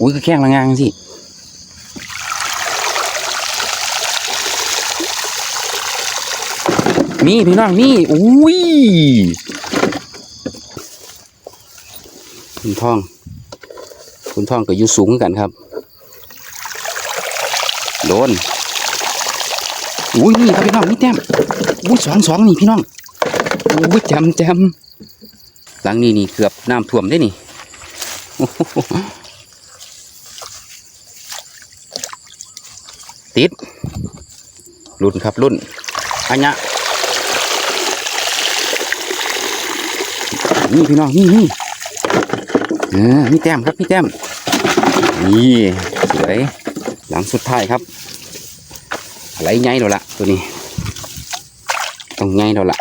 อุ้ยก็แข้งละงางสิมีพี่น้องมีอุ้ยคุณทอง คุณทองก็อยู่สูงกันครับ โดนอุ้ยนี่ครับพี่น้องนี่แต้มอุ้ยสองสองนี่พี่น้องอุ้ยจำจำหลังนี้นี่เกือบน้ำท่วมได้นี่โอ้โห ติดรุ่นครับรุ่นอันนี้นี่พี่น้องนี่นี่เออนี่แต้มครับพี่แต้มนี่สวยหลังสุดท้ายครับอะไรไงเราละตัวนี้ ต้องไงเราละ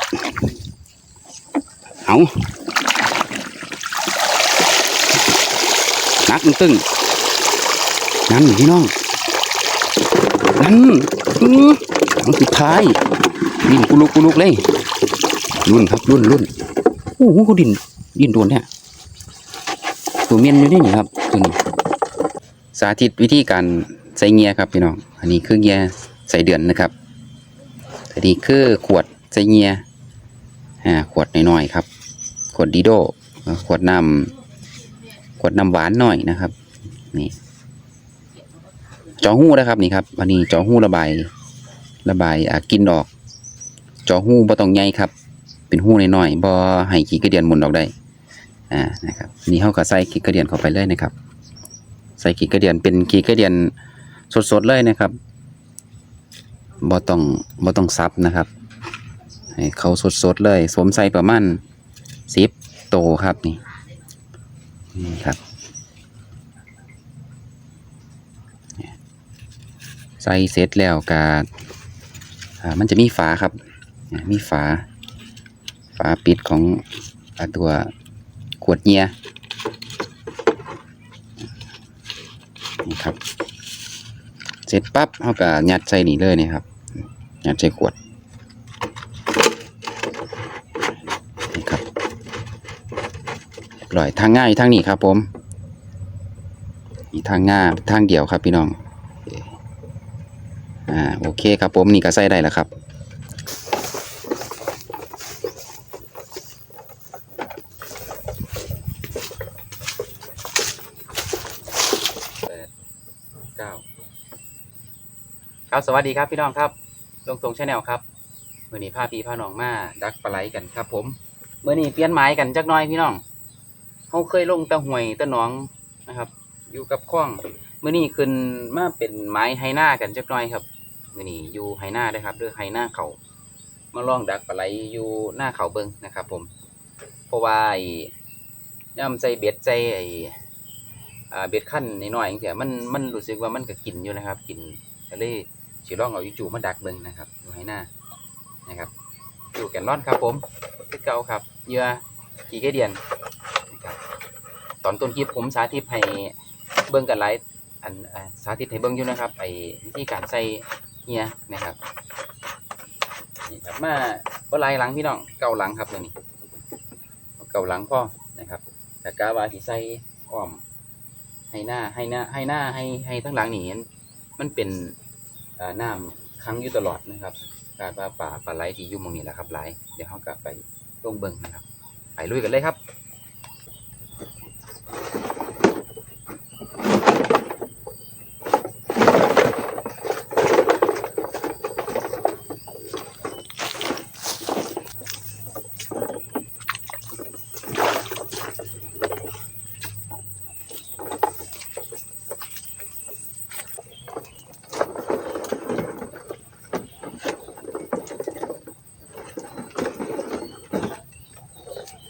เอานักมันตึงนั่นพี่น้อง นั่นอือหลังสุดท้ายดินกุลุกกุลุกเลยรุ่นครับรุ่นรุ่นโอ้โหเขาดินดินโดนแท้ตัวเมียนอยู่นี่นี่ครับตัวนี้สาธิตวิธีการใส่เงียครับพี่น้องอันนี้คือเงียใส่เดือนนะครับอันนี้คือขวดใส่เงียอ่าขวดน้อยๆครับ ขวดดีโดขวดน้ำขวดน้ำหวานหน่อยนะครับนี่ จอหู้นะครับนี่ครับอันนี้จอหู้ระบาย ระบายอ่ากินออก จอหู้บ่ต้องใหญ่ครับ เป็นหู้น้อยๆบ่ให้ขี้กระเดียนหมุนออกได้อ่านะครับนี่เฮาก็ใส่ขี้กระเดียนเข้าไปเลยนะครับ ใส่ขี้กระเดียนเป็นขี้กระเดียนสดๆเลยนะครับบ่ต้องบ่ต้องซับนะครับ ให้เขาสดๆเลย สวมใส่ประมาณสิบโตครับนี่นี่ครับ ใส่เสร็จแล้วกาอ่ามันจะมีฝาครับ มีฝา ฝาปิดของอตัวขวดเงียนี่ครับ เสร็จปั๊บเขาก็ยัดใส่นี่เลยนี่ครับยัดใส่ขวดนี่ครับเรียบร้อยทางง่ายทางนี้ครับผมนี่ทางง่ายทางเดียวครับพี่น้อง อ่าโอเคครับผมนี่ก็ใส่ได้แล้วครับแปดเก้าครับสวัสดีครับพี่น้องครับ ลงตรงชาแนลครับเมื่อนี้พาพี่พาน้องมาดักปลาไหลกันครับ ผมเมื่อนี้เปลี่ยนหมายกันจักน้อยพี่น้องเขาเคยลงตะห่วยตะหนองนะครับ อยู่กับคล้องเมื่อนี้ขึ้นมาเป็นไม้ไฮหน้ากันจักน้อยครับ มื่อนี้อยู่ไฮหน้าได้ครับเด้วยไฮหน้าเขามาลองดักปลาไหลอยู่หน้าเขาเบิงนะครับ ผมเพราะว่าไอ้ย่ำใจเบ็ดใจไอ้อาเบ็ดขั้นน้อยๆอย่างเงี้ยมันมันรู้สึกว่ามันก็กินอยู่นะครับ กินก็เลยสิลองเอาอยู่จู่มาดักเบิ่งนะครับอยู่ให้หน้านะครับอยู่แกนรอนครับ ผมคือเก่าครับเหยื่อขี่ไก่เดียนนะครับตอนต้นคลิปผมสาธิตให้เบิ่งกันหลายอันสาธิตให้เบิ่งอยู่นะครับไอ้วิธีการใส่ เหยื่อนะครับนี่ครับมาบ่หลายหลังพี่น้องเก่าหลังครับตัวนี้เก่าหลังพ่อนะครับแต่กาวาที่ใส่อ้อมให้หน้าให้หน้าให้หน้าให้ให้ทั้งหลังนี่มันเป็นน้ำค้างอยู่ตลอดนะครับการว่าป่าปลาไหลที่ยู่หมองนี้แหละครับไหลเดี๋ยวเขากลับไปลงเบิ่งนะครับไปลุยกันเลยครับ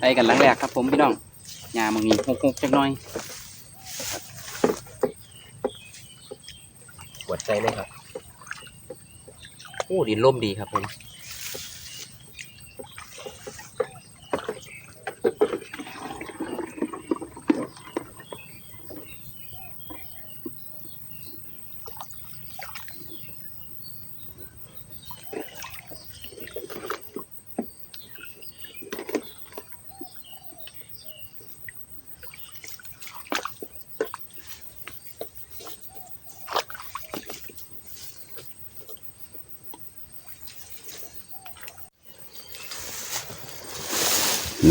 ไปกันหลังแรกครับผมพี่น้องยามึงมีหกหกจักหน่อยปวดใจเลยครับโอ้ดินล่มดีครับผม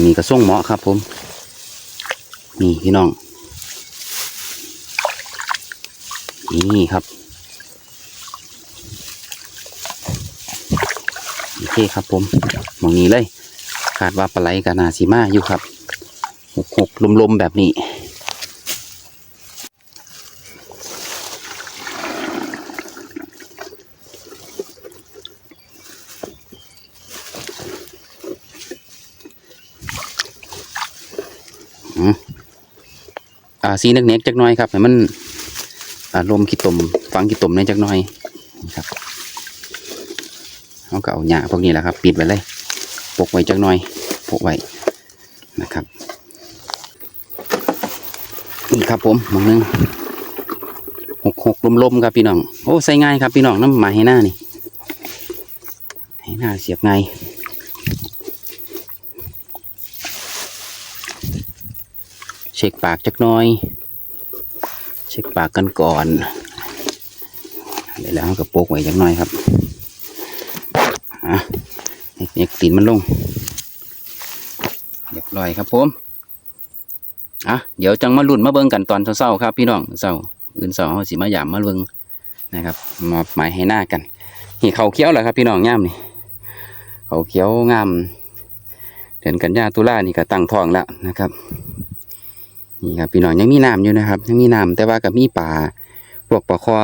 มีกระส่งเหมาะครับ ผม นี่พี่น้อง นี่ครับโอเคครับผมมองนี้เลยคาดว่าปลาไหลกับนาซีมาอยู่ครับหกหกลมๆแบบนี้ สีเน็กๆจักหน่อยครับให้มันอาลมขี้ตมฟังขี้ตมในจักหน่อยนะครับเขาก็เอาหญ้าพวกนี้แหละครับ ปิดไว้เลยปกไว้จักหน่อยปกไว้นะครับนี่ครับผมมองนึงหกหกลมๆครับพี่น้อง โอ้ใส่ง่ายครับพี่น้องน้ำหมายให้หน้านี่ให้หน้าเสียบง่าย ช็คปากจักน่อย เช็คปากกันก่อนเดี๋ยวแล้วเราก็โปกไว้จักน่อยครับอะเน็กๆตีนมันลงเรียบร้อยครับผมอะเดี๋ยวจังมาลุ่นมาเบิ่งกันตอนเช้าๆครับพี่น้องเช้าอื่นเช้าเขาสิมาหยามมาเบิ่งนะครับมอบหมายให้หน้ากันนี่เขาเขี้ยวแหละครับพี่น้องย่ามนี่เขาเขียวงามเดือนกันยาตุลานี่ก็ตั้งท้องแล้วนะครับ นี่ครับพี่น้องยังมีน้ำอยู่นะครับ ยังมีน้ำแต่ว่าก็มีป่าพวกปลาคอ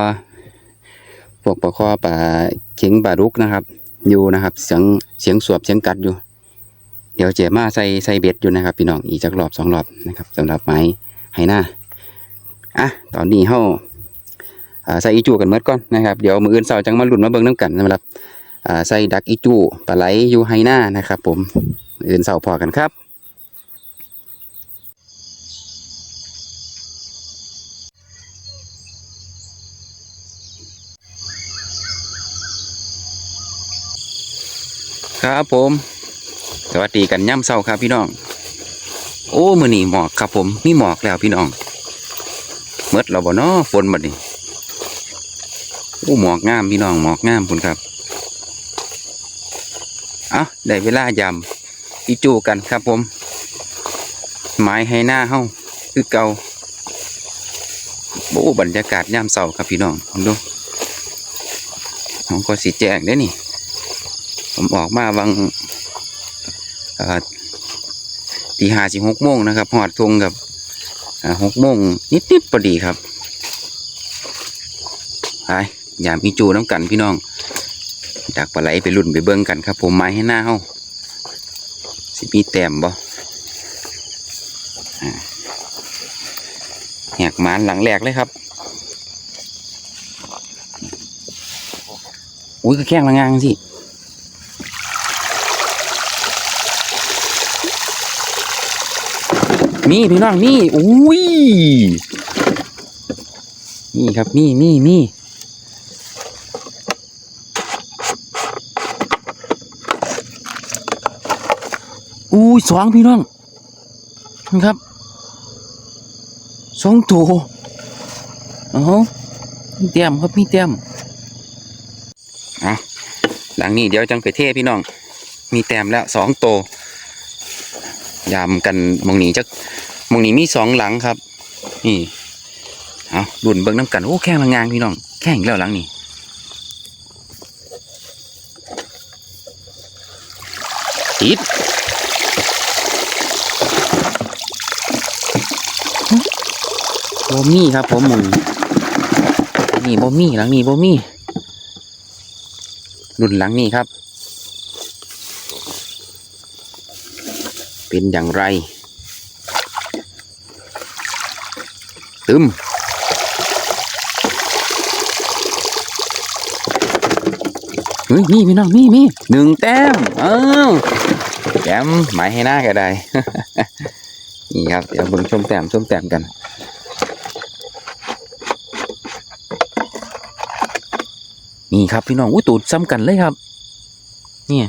พวกปลาคอปลาเข็งปลาดุกนะครับ อยู่นะครับ เสียงเสียงสวบเสียงกัดอยู่ เดี๋ยวเจมาใส่ใส่เบ็ดอยู่นะครับ พี่น้องอีกจักรอบสองรอบนะครับสำหรับไม้ไหหน้าอะตอนนี้เฮาอ่าใส่อีจูกันเมื่อก่อนนะครับเดี๋ยวมืออื่นเสาร์จังมาหลุ้นมาเบิ่งน้ำกันสำหรับใส่ดักอีจูปลาไหลอยู่ไหหน้านะครับ ผมอื่นเสาร์พอกันครับ ครับผม สวัสดีกันย่ำเศร้าครับพี่น้อง โอ้มือนี่หมอกครับผมมีหมอกแล้วพี่น้องเมดเราบ่เนาะฝนบัดนี้โอ้หมอกงามพี่น้องหมอกงามคุณครับเอาได้เวลายำอีจูกันครับผมหมายให้หน้าเฮ้าคือเกาโอ้บรรยากาศย่ำเศร้าครับพี่น้องดูผมก็สีแจงได้นี่ ผมออกมาวังตีห้าสิหกโมงนะครับหอดทงกับหกโมงนิดๆพอดีครับไปอย่ามีจูน้ำกันพี่น้องดักปลาไหลไปรุ่นไปเบิ้งกันครับ ผมไม้ให้หน้าเฮาสิมีแต้มบ่แหกมานหลังแรกเลยครับอุ้ยก็แข้งละงางสิ มีพี่น้องมีอุ้ยนี่ครับมีมีมีอุ้ยสองพี่น้องนะครับสองตัวอ๋อมีเต็มครับมีเต็มอะหลังนี้เดี๋ยวจังไปเทพี่น้อง มีแต้มแล้วสองตัว ยามกันมองนี้จักหมองนี้มีสองหลังครับ นี่เอาดุนเบิ้งน้ำกันโอ้แข้งละงางพี่น้องแข้งแล้วหลังนี้ติดบ่มีครับผมมองนี่บ่มีหลังนี้บ่มีรุ่นหลังนี้ครับ เป็นอย่างไร ตึมเฮ้ยมีพี่น้องมีมีหนึ่งแต้มเอ้าวแต้มหมายให้หน้าก็ได้ นี่ครับ เดี๋ยวเบิ่งชมแต้มชมแต้มกันนี่ครับพี่น้องอุ้ยตูดซ้ำกันเลยครับ เนี่ย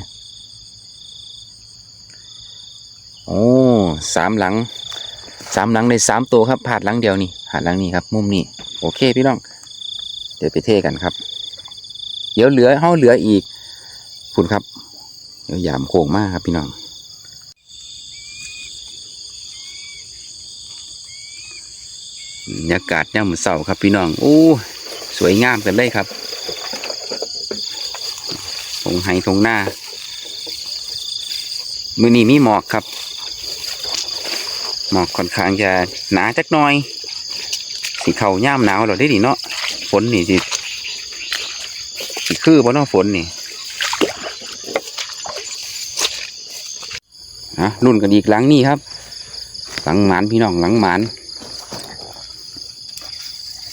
ามหลังสามหลังในสามตัวครับผาดหลังเดียวนี่ผาดหลังนี้ครับ มุมนี้โอเคพี่น้อง เดี๋ยวไปเท่กันครับ เดี๋ยวเหลือข้าเหลืออีกคุณครับเดี๋ยวยามโค้งมากครับพี่น้องบรรยากาศเนี่ยเหมือนเสาครับพี่น้องโอ้สวยงามกันเลยครับทงไห้ทงหน้า มือนีมีหมอกครับ หมอกค่อนข้างจะหนาจักหน่อย สีเขาย่ามหนาวเราได้ดีเนาะฝนนี่สิสิคือบ่เนาะฝนนี่อะรุ่นกันอีกหลังนี่ครับ หลังหมานพี่น้องหลังหมาน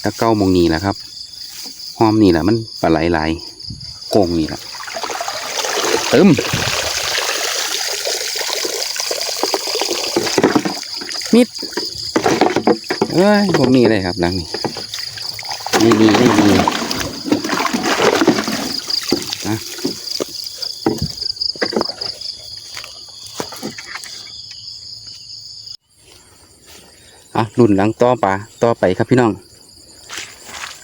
ตะเก้ามงนี่แหละครับหอมนี่แหละมันปลาไหลไหลโกงนี่แหละตึม มิดเอ้ยพวกนี้เลยครับหลังนี้ไม่มีไม่มีนะอะรุ่นหลังต่อปลาต่อไปครับพี่น้อง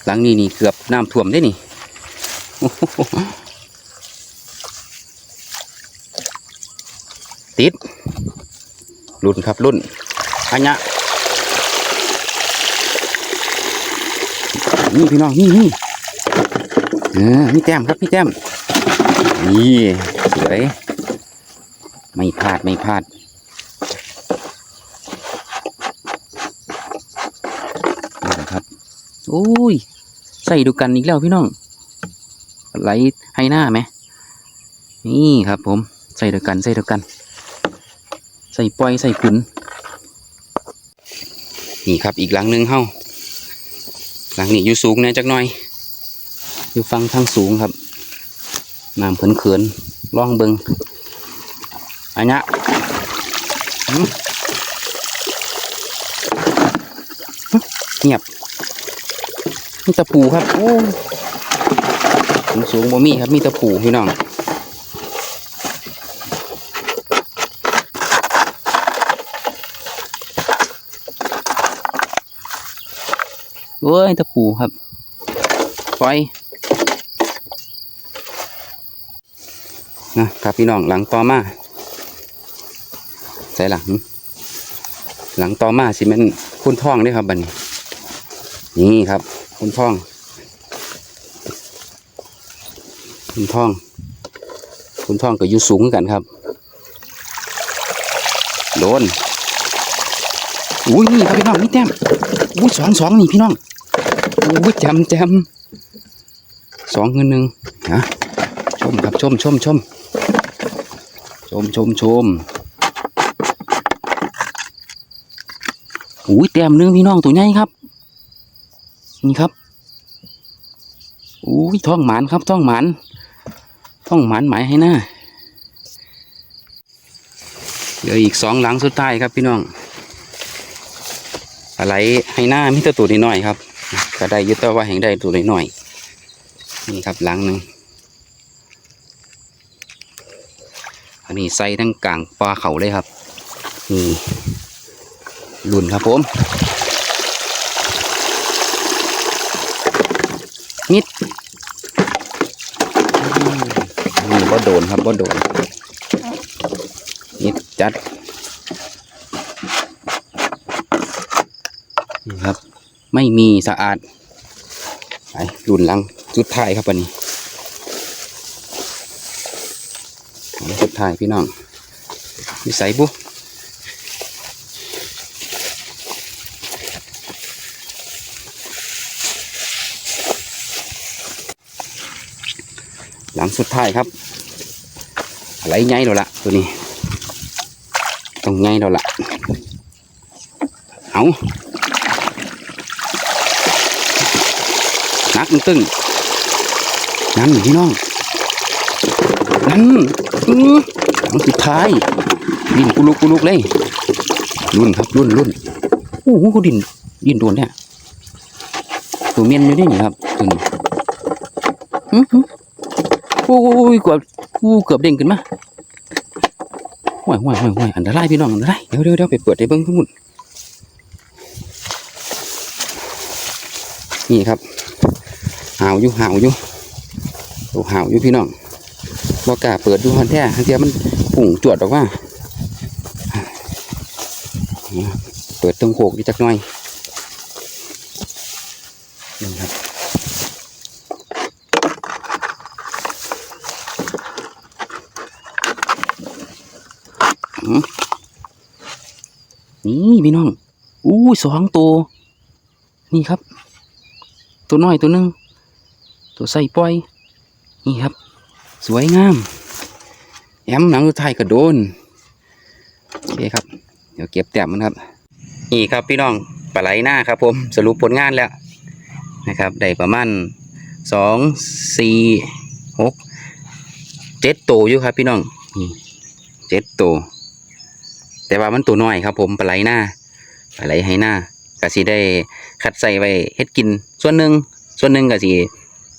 หลังนี้นี่เกือบน้ำท่วมได้นี่ติดรุ่นครับรุ่น อันเนี้ยนี่พี่น้องนี่นี่เออมีแต้มครับมีแต้มนี่สวยไม่พลาดไม่พลาดนี่แหละครับโอ้ยใส่ดูกันอีกแล้วพี่น้องไหลให้หน้าไหมนี่ครับผมใส่ดียวกันใส่ดียวกัน ใส่ปล่อยใส่ขุน นี่ครับอีกหลังหนึ่งเฮ้าหลังนี้อยู่สูงแน่จักหน่อย อยู่ฟังทางสูงครับน้ำเขินเขินๆล่องเบิงอันนี้เงียบมีตะปูครับ โอ้สูงบ่มีครับ มีตะปูพี่น้อง เว้ยตะปูครับปล่อยนะครับพี่น้องหลังต่อมาใส่หลัง หลังต่อมาสิมันคุณท่องด้วยครับบัดนี้นี่ครับ คุณท่อง คุณท่อง คุณท่องก็อยู่สูงกันครับ โดนอุ้ยนี่ครับพี่น้องนี่แต้มอุ้ยสองสองนี่พี่น้อง โอ้ยจมแจมสองเงินหนึ่งฮะชมครับชมชมชมชมชมชมอุ้ยแต้มหนึ่งพี่น้องตัวใหญ่ครับนี่ครับอุ้ยท้องหมานครับท้องหมานท้องหมานหมายให้หน้าเหลืออีกสองหลังสุดท้ายครับพี่น้องอะไรให้หน้ามิตรตัวน้อยครับ ก็ได้ยึดตัวว่าแห่งได้ตัวหน้อยนี่ครับหลังหนึ่งอันนี้ใส่ทั้งกลางปลาเขาเลยครับนี่ลุ่นครับผม นิดนี่บ่โดนครับบ่โดนนิดจัด นี่ครับ ไม่มีสะอาดไปรุ่นลังสุดท้ายครับวันนี้หลังสุดท้ายพี่น้องมีใส่บุหลังสุดท้ายครับอะไรไงแล้วล่ะตัวนี้ ต้องไงแล้วล่ะเอา นักตึ้งนั่นพี่น้องนั่นอือหลังสุดท้ายดินกุลุกกุลุกเลยรุ่นครับรุ่นรุ่นโอ้โหดินดินโดวนเนี่ยตัวเมียนอยู่นี่ครับตัวนี้อื้อหือโอ้ยเกือบโอ้เกือบเด้งขึ้นมาห่วยห่วยห่วยห่วยอันตรายพี่น้องอันตรายเดี๋ยวเดี๋ยวเดี๋ยวไปเปิดให้เบิ้องทั้งหมดนี่ครับ หาวอยู่หาวอยู่โอ้หาวอยู่พี่น้องบอกล้าเปิดดูฮันแท้ฮันเทียมันปุ่งจวดออกว่าเปิดตรงโขกอยู่จักหน่อยนี่ครับนี่พี่น้องอู้สองตัว นี่ครับ ตัวน้อยตัวหนึง ตัวใส่ปล่อย นี่ครับ สวยงาม แอมหนังสุดท้ายกระโดน โอเคครับ เดี๋ยวเก็บแต้มมันครับ นี่ครับพี่น้องปลาไหลหน้าครับผม สรุปผลงานแล้วนะครับ ได้ประมาณสองสี่หกเจ็ดตัวอยู่ครับพี่น้องนี่เจ็ดตัวแต่ว่ามันตัวน้อยครับ ผมปลาไหลหน้าปลาไหลให้หน้ากะสิได้คัดใส่ไว้เฮ็ดกิน ส่วนหนึ่งส่วนหนึ่งกะสิ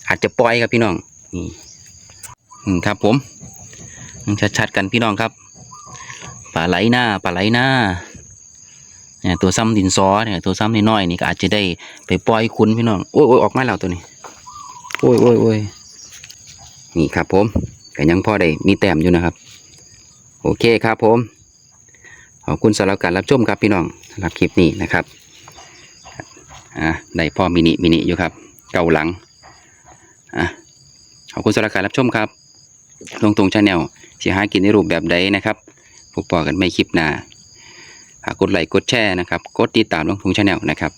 อาจจะปล่อยครับพี่น้องนี่ครับผมชัดๆกันพี่น้องครับปลาไหลหน้าปลาไหลหน้าเนี่ยตัวซ้ำดินซอเนี่ยตัวซ้ำน้อยๆนี่ก็อาจจะได้ไปปล่อยคุณพี่น้องโอ้ยโอ้ยออกมาแล้วตัวนี้โอ้ยโอ้ยโอ้ยนี่ครับผมก็ยังพอได้มีแต้มอยู่นะครับ โอเคครับผม ขอบคุณสำหรับการรับชมครับพี่น้องสำหรับคลิปนี้นะครับอะได้พ่อมินิมินิอยู่ครับ เก่าหลัง อะขอบคุณสำหรับการรับชมครับ ลงตรงชาแนลสีหากินในรูปแบบใดนะครับพบปอกันไม่คลิปหน้าฝากกดไลค์กดแชร์นะครับ กดติดตามลงทุงชาแนลนะครับ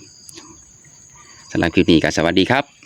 สำหรับคลิปนี้ก็สวัสดีครับ